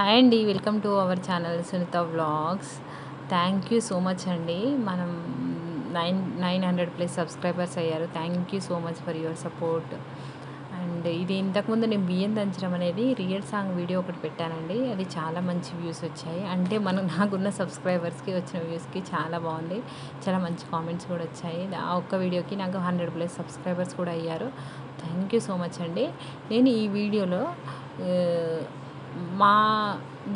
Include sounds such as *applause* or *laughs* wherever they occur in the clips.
Hi అండి welcome to our channel Sunitha vlogs. Thank you so much అండి. మనం nine nine hundred plus subscribers అయ్యారు. Thank you so much for your support and ఇది ఇంతకుముందు నేను బియ్యం దంచడం అనేది రియల్ సాంగ్ వీడియో ఒకటి పెట్టానండి. అది చాలా మంచి వ్యూస్ వచ్చాయి. అంటే మనం నాకున్న సబ్స్క్రైబర్స్కి వచ్చిన వ్యూస్కి చాలా బాగుంది. చాలా మంచి కామెంట్స్ కూడా వచ్చాయి. ఆ ఒక్క వీడియోకి నాకు హండ్రెడ్ ప్లస్ సబ్స్క్రైబర్స్ కూడా అయ్యారు. థ్యాంక్ యూ సో మచ్ అండి. నేను ఈ వీడియోలో మా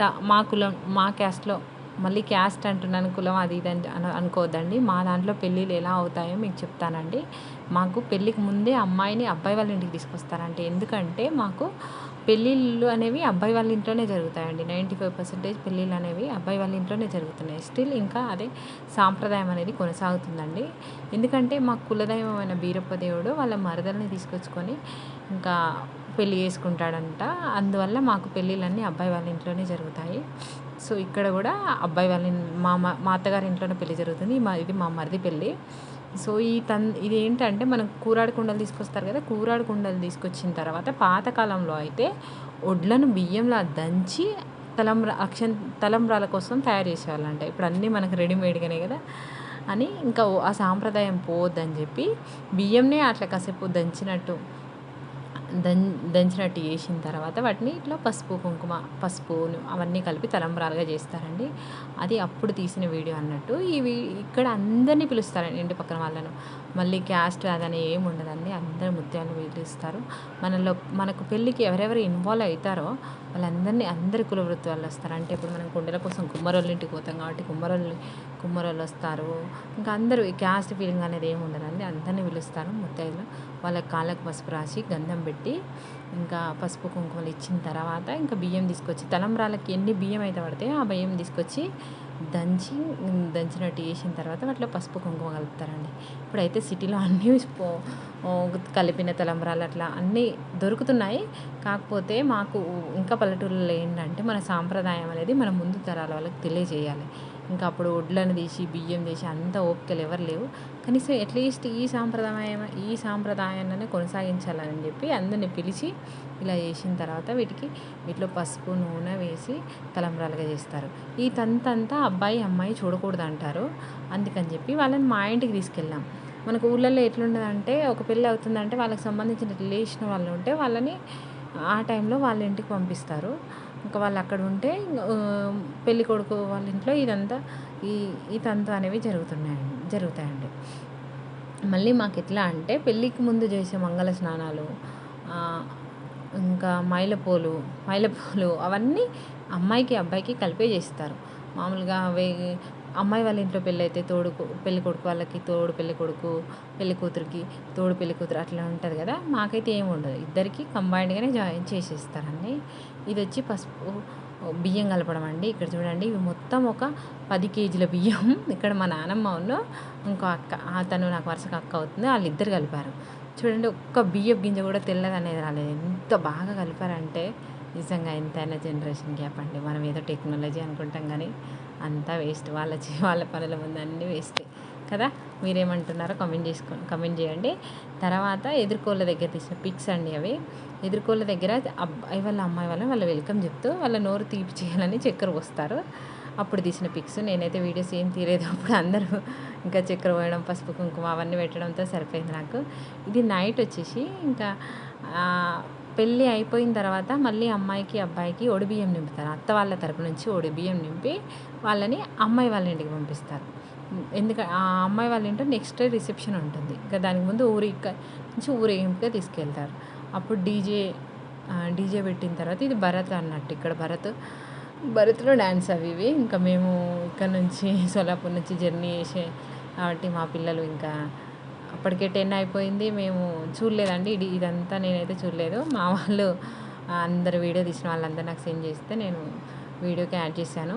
దా మా కులం మా క్యాస్ట్లో మళ్ళీ క్యాస్ట్ అంటున్నాను కులం అది ఇది అని అనుకోవద్దండి. మా దాంట్లో పెళ్ళిళ్ళు ఎలా అవుతాయో మీకు చెప్తానండి. మాకు పెళ్ళికి ముందే అమ్మాయిని అబ్బాయి వాళ్ళ ఇంటికి తీసుకొస్తారండి. ఎందుకంటే మాకు పెళ్ళిళ్ళు అనేవి అబ్బాయి వాళ్ళ ఇంట్లోనే జరుగుతాయండి. నైంటీ ఫైవ్ పర్సెంటేజ్ పెళ్ళిళ్ళు అనేవి అబ్బాయి వాళ్ళ ఇంట్లోనే జరుగుతున్నాయి. స్టిల్ ఇంకా అదే సాంప్రదాయం అనేది కొనసాగుతుందండి. ఎందుకంటే మా కులదైవమైన బీరప్ప దేవుడు వాళ్ళ మరదల్ని తీసుకొచ్చుకొని ఇంకా పెళ్ళి చేసుకుంటాడంట. అందువల్ల మాకు పెళ్ళిళ్ళన్నీ అబ్బాయి వాళ్ళ ఇంట్లోనే జరుగుతాయి. సో ఇక్కడ కూడా అబ్బాయి వాళ్ళ మా మా అత్తగారి ఇంట్లోనే పెళ్ళి జరుగుతుంది. మా ఇది మా మరిది పెళ్ళి. సో ఈ తన్ ఇది ఏంటంటే మనం కూరాడు కుండలు తీసుకొస్తారు కదా కూరాడు కుండలు తీసుకొచ్చిన తర్వాత పాతకాలంలో అయితే ఒడ్లను బియ్యంలో దంచి తలంబ్ర అక్షం తలంబ్రాల కోసం తయారు చేసేవాళ్ళంట. ఇప్పుడు అన్నీ మనకు రెడీమేడ్గానే కదా అని ఇంకా ఆ సాంప్రదాయం పోవద్దని చెప్పి బియ్యంనే అట్లా కాసేపు దంచినట్టు దం దంచినట్టు చేసిన తర్వాత వాటిని ఇట్లా పసుపు కుంకుమ పసుపు అవన్నీ కలిపి తలంబ్రాలుగా చేస్తారండి. అది అప్పుడు తీసిన వీడియో అన్నట్టు. ఇవి ఇక్కడ అందరినీ పిలుస్తారండి ఇంటి పక్కన వాళ్ళను. మళ్ళీ క్యాస్ట్ అదని ఏమి ఉండదండి. అందరు ముత్యాలను పిలుస్తారు. మనలో మనకు పెళ్ళికి ఎవరెవరు ఇన్వాల్వ్ అవుతారో వాళ్ళందరినీ అందరి కుల వృత్తి వాళ్ళు వస్తారు. అంటే ఇప్పుడు మనం కుండల కోసం కుమ్మరోళ్ళ ఇంటికి పోతాం కాబట్టి కుమ్మరోళ్ళు కుమ్మరోళ్ళు వస్తారు. ఇంకా అందరూ ఈ క్యాస్ట్ ఫీలింగ్ అనేది ఏమి ఉండదండి. అందరినీ పిలుస్తారు ముత్తైదులు. వాళ్ళ కాళ్ళకు పసుపు రాసి గంధం పెట్టి ఇంకా పసుపు కుంకుమలు ఇచ్చిన తర్వాత ఇంకా బియ్యం తీసుకొచ్చి తలంబ్రాలకి ఎన్ని బియ్యం అయితే పడితే ఆ బియ్యం తీసుకొచ్చి దంచి దంచినట్టు వేసిన తర్వాత వాటిలో పసుపు కుంకుమ కలుపుతారండి. ఇప్పుడైతే సిటీలో అన్నీ కలిపిన తలంబ్రాలు అట్లా అన్నీ దొరుకుతున్నాయి. కాకపోతే మాకు ఇంకా పల్లెటూళ్ళలో ఏంటంటే మన సాంప్రదాయం అనేది మన ముందు తరాల వాళ్ళకి తెలియజేయాలి. ఇంకా అప్పుడు వడ్లను తీసి బియ్యం తీసి అంత ఓపికలు ఎవరు లేవు. కనీసం అట్లీస్ట్ ఈ సాంప్రదాయం ఈ సాంప్రదాయాన్ని కొనసాగించాలని చెప్పి అందరిని పిలిచి ఇలా చేసిన తర్వాత వీటికి వీటిలో పసుపు నూనె వేసి తలంబ్రాలుగా చేస్తారు. ఈ తంతంతా అబ్బాయి అమ్మాయి చూడకూడదు అంటారు అందుకని చెప్పి వాళ్ళని మా ఇంటికి తీసుకెళ్ళాం. మనకు ఊళ్ళల్లో ఎట్లుండదంటే ఒక పెళ్ళి అవుతుందంటే వాళ్ళకి సంబంధించిన రిలేషన్ వాళ్ళు ఉంటే వాళ్ళని ఆ టైంలో వాళ్ళ ఇంటికి పంపిస్తారు. ఇంకా వాళ్ళు అక్కడ ఉంటే పెళ్ళి కొడుకు వాళ్ళ ఇంట్లో ఇదంతా ఈ ఈ తంతు అనేవి జరుగుతున్నాయండి జరుగుతాయండి. మళ్ళీ మాకు ఎట్లా అంటే పెళ్ళికి ముందు చేసే మంగళ స్నానాలు ఇంకా మైలపూలు మైలపూలు అవన్నీ అమ్మాయికి అబ్బాయికి కలిపే చేస్తారు. మామూలుగా అవి అమ్మాయి వాళ్ళ ఇంట్లో పెళ్ళి అయితే తోడు కొ- పెళ్ళి కొడుకు వాళ్ళకి తోడు పెళ్ళి కొడుకు పెళ్ళి కూతురికి తోడు పెళ్ళి కూతురు అట్లా ఉంటుంది కదా మాకైతే ఏమి ఉండదు. ఇద్దరికి కంబైన్డ్గానే జాయిన్ చేసేస్తారండి. ఇది వచ్చి పసుపు బియ్యం కలపడం అండి. ఇక్కడ చూడండి ఇవి మొత్తం ఒక పది కేజీల బియ్యం. ఇక్కడ మా నానమ్మ ఉన్న ఇంకో అక్క తను నాకు వరుసగా అక్క అవుతుంది వాళ్ళిద్దరు కలిపారు. చూడండి ఒక్క బియ్యం గింజ కూడా తెల్లది అనేది రాలేదు. ఎంత బాగా కలిపారంటే నిజంగా ఎంతైనా జనరేషన్ గ్యాప్ అండి. మనం ఏదో టెక్నాలజీ అనుకుంటాం కానీ అంతా వేస్ట్ వాళ్ళ చే- వాళ్ళ పనుల ముందు అన్నీ వేస్ట్ కదా? మీరేమంటున్నారో కమెంట్ చేసుకోండి కమెంట్ చేయండి. తర్వాత ఎదుర్కోళ్ళ దగ్గర తీసిన పిక్స్ అండి అవి. ఎదుర్కోళ్ళ దగ్గర అబ్బాయి వాళ్ళ అమ్మాయి వాళ్ళని వాళ్ళ వెల్కమ్ చెప్తూ వాళ్ళ నోరు తీపి చేయాలని చక్కెర పోస్తారు. అప్పుడు తీసిన పిక్స్ నేనైతే వీడియోస్ ఏం తీరేదు అప్పుడు అందరూ ఇంకా చక్కెర పోయడం పసుపు కుంకుమ అవన్నీ పెట్టడంతో సరిపోయింది నాకు. ఇది నైట్ వచ్చేసి ఇంకా పెళ్ళి అయిపోయిన తర్వాత మళ్ళీ అమ్మాయికి అబ్బాయికి ఒడిబియ్యం నింపుతారు. అత్త వాళ్ళ తరపు నుంచి ఒడిబియ్యం నింపి వాళ్ళని అమ్మాయి వాళ్ళ ఇంటికి పంపిస్తారు. ఎందుకంటే ఆ అమ్మాయి వాళ్ళ ఇంట్లో నెక్స్ట్ రిసెప్షన్ ఉంటుంది. ఇంకా దానికి ముందు ఊరి నుంచి ఊరేగింపుగా తీసుకెళ్తారు. అప్పుడు డీజే డీజే పెట్టిన తర్వాత ఇది భరత్ అన్నట్టు. ఇక్కడ భరత్ భరత్లో డ్యాన్స్ అవి ఇవి. ఇంకా మేము ఇక్కడ నుంచి *laughs* సోలాపూర్ నుంచి జర్నీ చేసే కాబట్టి మా పిల్లలు ఇంకా అప్పటికే టెన్ అయిపోయింది. మేము చూడలేదండి. ఇది ఇదంతా నేనైతే చూడలేదు. మా వాళ్ళు అందరు వీడియో తీసిన వాళ్ళందరూ నాకు సెండ్ చేస్తే నేను వీడియోకి యాడ్ చేశాను.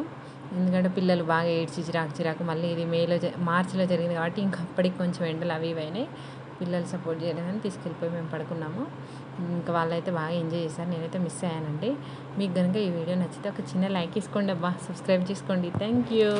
ఎందుకంటే పిల్లలు బాగా ఏడ్చి చిరాకు చిరాకు మళ్ళీ ఇది మేలో మార్చిలో జరిగింది కాబట్టి ఇంకా అప్పటికి కొంచెం ఎండలు అవి ఇవి అయినాయి. పిల్లలు సపోర్ట్ చేయలేదని తీసుకెళ్ళిపోయి మేము పడుకున్నాము. ఇంకా వాళ్ళైతే బాగా ఎంజాయ్ చేశారు. నేనైతే మిస్ అయ్యానండి. మీకు కనుక ఈ వీడియో నచ్చితే ఒక చిన్న లైక్ ఇసుకోండి అబ్బా. సబ్స్క్రైబ్ చేసుకోండి. Thank you.